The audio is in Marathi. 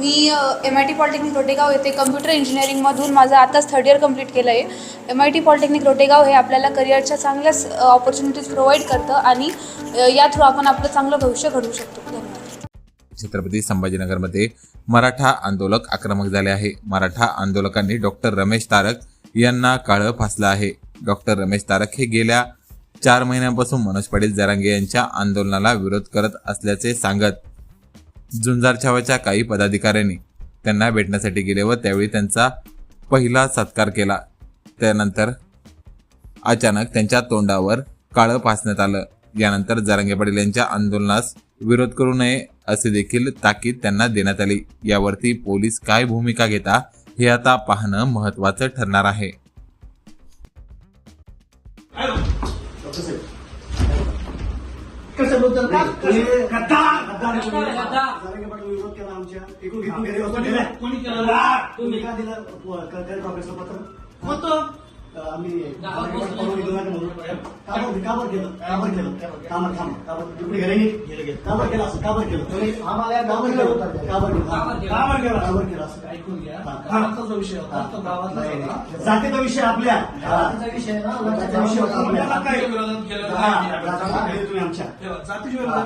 Me M I T polytechnic Rotegaon येथे कम्प्युटर इंजिनिअरिंगमधून माझं आताच थर्ड इयर कंप्लीट केलं आहे M I T polytechnic Rotegaon हे आपल्याला करिअरच्या चांगल्याच ऑपॉर्च्युनिटीज प्रोव्हाइड करतं आणि या थ्रू आपण आपलं चांगलं भविष्य घडवू शकतो. धन्यवाद. छत्रपती संभाजीनगरमध्ये मराठा आंदोलक आक्रमक झाले आहे. मराठा आंदोलकांनी डॉक्टर रमेश तारक यांना काळं फासलं आहे. डॉक्टर रमेश तारक हे गेल्या चार महिन्यांपासून मनोज पाटील जरांगे यांच्या आंदोलनाला विरोध करत असल्याचे सांगत झुंजार छावाच्या काही पदाधिकाऱ्यांनी त्यांना भेटण्यासाठी गेले व त्यावेळी त्यांचा पहिला सत्कार केला. त्यानंतर अचानक त्यांच्या तोंडावर काळं फासण्यात आलं. यानंतर जरांगे पाटील यांच्या आंदोलनास विरोध करू नये असे देखील ताकीद त्यांना देण्यात आली. यावरती पोलीस काय भूमिका घेता हे आता पाहणं महत्वाचं ठरणार आहे. कशाबद्दल का विरोध केला आमच्या. एकूण गेले. कोणी- केलं? तुम्ही. का दिलं पत्र? होतं आम्ही केलं? केलं? थांब. केलं असं? केलं? आम्हाला का बरं केलं? का बरं केलं? का बरं केलं? का बरं केलं? का बरं केलं असं? ऐकून घ्या विषय होता तो गावातला. जातीचा विषय आपल्या विषय ना, विषय होता विरोधात केलं तुम्ही आमच्या जातीच्या विरोधात